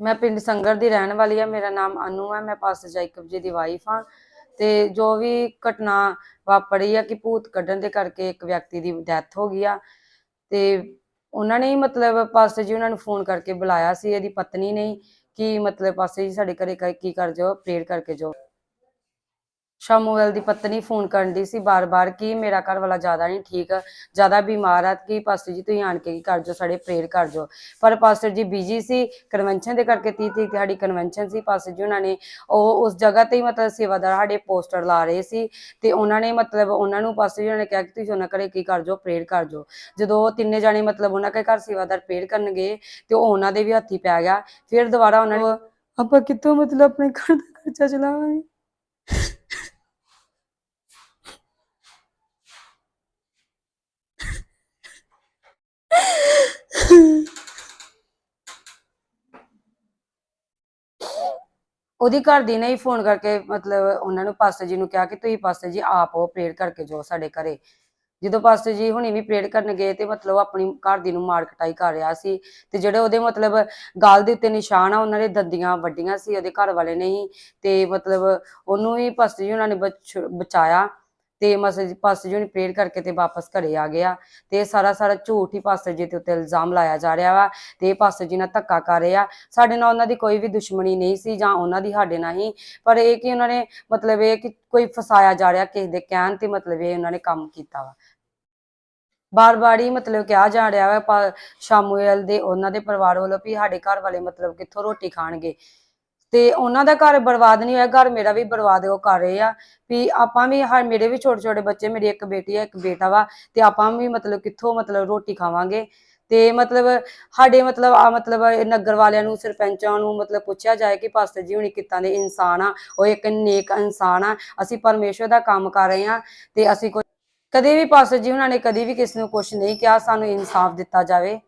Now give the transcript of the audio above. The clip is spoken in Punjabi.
ਮੈਂ ਪਿੰਡ ਸੰਗਰ ਦੀ ਰਹਿਣ ਵਾਲੀ ਆ, ਮੇਰਾ ਨਾਮ ਅਨੂ ਆ, ਮੈਂ ਪਾਸਟਰ ਜਾਈਕਬ ਜੀ ਦੀ ਵਾਈਫ ਹਾਂ। ਤੇ ਜੋ ਵੀ ਘਟਨਾ ਵਾਪਰੀ ਆ ਕਿ ਭੂਤ ਕੱਢਣ ਦੇ ਕਰਕੇ ਇੱਕ ਵਿਅਕਤੀ ਦੀ ਡੈਥ ਹੋ ਗਈ ਆ, ਤੇ ਉਹਨਾਂ ਨੇ ਮਤਲਬ ਪਾਸਟਰ ਜੀ ਉਹਨਾਂ ਨੂੰ ਫੋਨ ਕਰਕੇ ਬੁਲਾਇਆ ਸੀ, ਇਹਦੀ ਪਤਨੀ ਨੇ ਕਿ ਮਤਲਬ ਪਾਸਟਰ ਜੀ ਸਾਡੇ ਘਰੇ ਕੀ ਕਰ ਜਾਓ ਪ੍ਰੇਅਰ ਕਰਕੇ ਜਾਓ। ਸ਼ਮੂਏਲ ਦੀ ਪਤਨੀ ਫੋਨ ਕਰਨ ਦੀ ਸੀ ਬਾਰ-ਬਾਰ ਕਿ ਮੇਰਾ ਘਰ ਵਾਲਾ ਜ਼ਿਆਦਾ ਨਹੀਂ ਠੀਕ, ਜ਼ਿਆਦਾ ਬਿਮਾਰ ਆ, ਕਿ ਪਾਸਟਰ ਜੀ ਤੁਸੀਂ ਆਣ ਕੇ ਕਰ ਜਾਓ ਸਾਡੇ ਪ੍ਰੇਅਰ ਕਰ ਜਾਓ ਪਰ ਪਾਸਟਰ ਜੀ ਬਿਜ਼ੀ ਸੀ ਕਨਵੈਨਸ਼ਨ ਦੇ ਕਰਕੇ 30 ਤਰੀਕ ਸਾਡੀ ਕਨਵੈਨਸ਼ਨ ਸੀ, ਪਾਸਟਰ ਜੀ ਉਹਨਾਂ ਨੇ ਉਹ ਉਸ ਜਗ੍ਹਾ ਤੇ ਹੀ ਮਤਲਬ ਸੇਵਾਦਾਰ ਸਾਡੇ ਪੋਸਟਰ ਲਾ ਰਹੇ ਸੀ ਤੇ ਉਹਨਾਂ ਨੇ ਮਤਲਬ ਉਹਨਾਂ ਨੂੰ ਪਾਸਟਰ ਜੀ ਨੇ ਕਿਹਾ ਕਿ ਤੁਸੀਂ ਉਹਨਾਂ ਘਰੇ ਕੀ ਕਰ ਜਾਓ ਪ੍ਰੇਅਰ ਕਰ ਜੋ। ਜਦੋਂ ਉਹ ਤਿੰਨੇ ਜਾਣੇ ਮਤਲਬ ਉਹਨਾਂ ਦੇ ਘਰ ਸੇਵਾਦਾਰ ਪ੍ਰੇਅਰ ਕਰਨ ਗਏ ਤੇ ਉਹ ਉਹਨਾਂ ਦੇ ਵੀ ਹੱਥੀ ਪੈ ਗਿਆ, ਫਿਰ ਦੁਬਾਰਾ ਉਹਨਾਂ ਨੂੰ ਆਪਾਂ ਕਿੱਥੋਂ ਮਤਲਬ ਆਪਣੇ ਘਰ ਦਾ ਖਰਚਾ ਚਲਾਵਾਂਗੇ? ਉਹਦੀ ਘਰ ਦੀ ਨੇ ਹੀ ਫੋਨ ਕਰਕੇ ਮਤਲਬ ਉਹਨਾਂ ਨੂੰ ਪਾਸਟਰ ਜੀ ਨੂੰ ਕਿਹਾ ਕਿ ਤੁਸੀਂ ਪਾਸਟਰ ਜੀ ਆਪ ਉਹ ਪ੍ਰੇਅਰ ਕਰਕੇ ਜਾਓ ਸਾਡੇ ਘਰੇ। ਜਦੋਂ ਪਾਸਟਰ ਜੀ ਹੁਣੇ ਵੀ ਪ੍ਰੇਅਰ ਕਰਨ ਗਏ ਤੇ ਮਤਲਬ ਉਹ ਆਪਣੀ ਘਰ ਦੀ ਨੂੰ ਮਾਰ ਕਟਾਈ ਕਰ ਰਿਹਾ ਸੀ ਤੇ ਜਿਹੜੇ ਉਹਦੇ ਮਤਲਬ ਗਾਲ ਦੇ ਉੱਤੇ ਨਿਸ਼ਾਨ ਆ, ਉਹਨਾਂ ਦੇ ਦੰਦੀਆਂ ਵੱਡੀਆਂ ਸੀ, ਉਹਦੇ ਘਰ ਵਾਲੇ ਨੇ ਹੀ ਤੇ ਮਤਲਬ ਉਹਨੂੰ ਹੀ ਪਾਸਟਰ ਜੀ ਉਹਨਾਂ ਨੇ ਬਚਾਇਆ। ਤੇ ਮਸਜ ਪਾਸਟਰ ਜੀ ਨੇ ਪ੍ਰੇਅਰ ਕਰਕੇ ਤੇ ਵਾਪਸ ਘਰੇ ਆ ਗਿਆ ਤੇ ਸਾਰਾ ਸਾਰਾ ਝੂਠ ਹੀ ਪਾਸਟਰ ਜੀ ਦੇ ਉੱਤੇ ਇਲਜ਼ਾਮ ਲਾਇਆ ਜਾ ਰਿਹਾ ਵਾ ਤੇ ਪਾਸਟਰ ਜੀ ਨਾਲ ਧੱਕਾ ਕਰ ਰਹੇ। ਸਾਡੇ ਨਾਲ ਉਹਨਾਂ ਦੀ ਕੋਈ ਵੀ ਦੁਸ਼ਮਣੀ ਨਹੀਂ ਸੀ ਜਾਂ ਉਹਨਾਂ ਦੀ ਸਾਡੇ ਨਾਲ ਹੀ, ਪਰ ਇਹ ਕਿ ਉਹਨਾਂ ਨੇ ਮਤਲਬ ਇਹ ਕਿ ਕੋਈ ਫਸਾਇਆ ਜਾ ਰਿਹਾ ਕਿਸੇ ਦੇ ਕਹਿਣ ਤੇ ਮਤਲਬ ਇਹ ਉਹਨਾਂ ਨੇ ਕੰਮ ਕੀਤਾ ਵਾ। ਬਾਰ-ਬਾਰ ਹੀ ਮਤਲਬ ਕਿਹਾ ਜਾ ਰਿਹਾ ਵਾ, ਪਾ- ਦੇ ਉਹਨਾਂ ਦੇ ਪਰਿਵਾਰ ਵੱਲੋਂ ਵੀ ਸਾਡੇ ਘਰ ਵਾਲੇ ਮਤਲਬ ਕਿੱਥੋਂ ਰੋਟੀ ਖਾਣਗੇ। ਤੇ ਉਹਨਾਂ ਦਾ ਘਰ ਬਰਬਾਦ ਨਹੀਂ ਹੋਇਆ, ਘਰ ਮੇਰਾ ਵੀ ਬਰਬਾਦ ਉਹ ਕਰ ਰਹੇ ਆ ਵੀ ਆਪਾਂ ਵੀ ਹਾਂ, ਮੇਰੇ ਵੀ ਛੋਟੇ ਛੋਟੇ ਬੱਚੇ, ਮੇਰੀ ਇੱਕ ਬੇਟੀ ਆ, ਇੱਕ ਬੇਟਾ ਵਾ ਤੇ ਆਪਾਂ ਵੀ ਮਤਲਬ ਕਿੱਥੋਂ ਮਤਲਬ ਰੋਟੀ ਖਾਵਾਂਗੇ? ਤੇ ਮਤਲਬ ਸਾਡੇ ਮਤਲਬ ਆ ਮਤਲਬ ਨਗਰ ਵਾਲਿਆਂ ਨੂੰ, ਸਰਪੰਚਾਂ ਨੂੰ ਮਤਲਬ ਪੁੱਛਿਆ ਜਾਏ ਕਿ ਪਾਸਟਰ ਜੀ ਹੁਣੀ ਕਿੱਦਾਂ ਦੇ ਇਨਸਾਨ ਆ, ਉਹ ਇੱਕ ਨੇਕ ਇਨਸਾਨ ਆ, ਅਸੀਂ ਪਰਮੇਸ਼ਵਰ ਦਾ ਕੰਮ ਕਰ ਰਹੇ ਆ ਤੇ ਅਸੀਂ ਕੋਈ ਕਦੇ ਵੀ ਪਾਸਟਰ ਜੀ ਉਹਨਾਂ ਨੇ ਕਦੀ ਵੀ ਕਿਸੇ ਨੂੰ ਕੁਝ ਨਹੀਂ ਕਿਹਾ, ਸਾਨੂੰ ਇਨਸਾਫ ਦਿੱਤਾ ਜਾਵੇ।